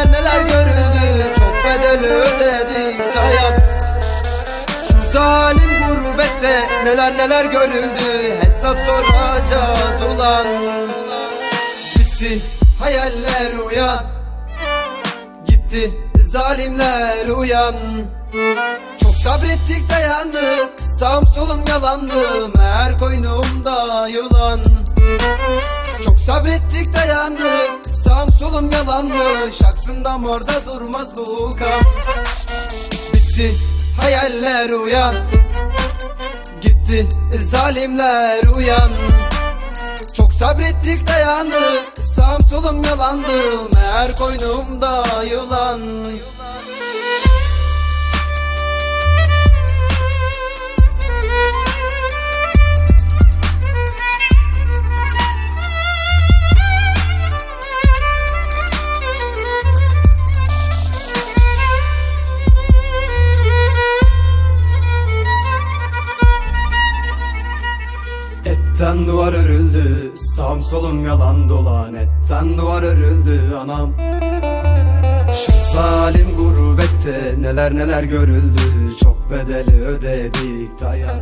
neler neler görüldü Çok bedel ödedik dayan Şu zalim gurbette neler neler görüldü Hesap soracağız ulan. Gitti hayaller uyan. Gitti zalimler uyan. Çok sabrettik dayandık. Sağım solum yalandı Her koynumda yılan. Çok sabrettik dayandık solum yalandı Şaksından orada durmaz bu kan. Bitti hayaller uyan. Gitti zalimler uyan. Çok sabrettik dayandık Sağım solum yalandı. Meğer koynumda yılan Etten duvar örüldü Sağım solum yalan dolan Etten duvar örüldü anam. Şu zalim gurbette Neler neler görüldü. Çok bedeli ödedik dayan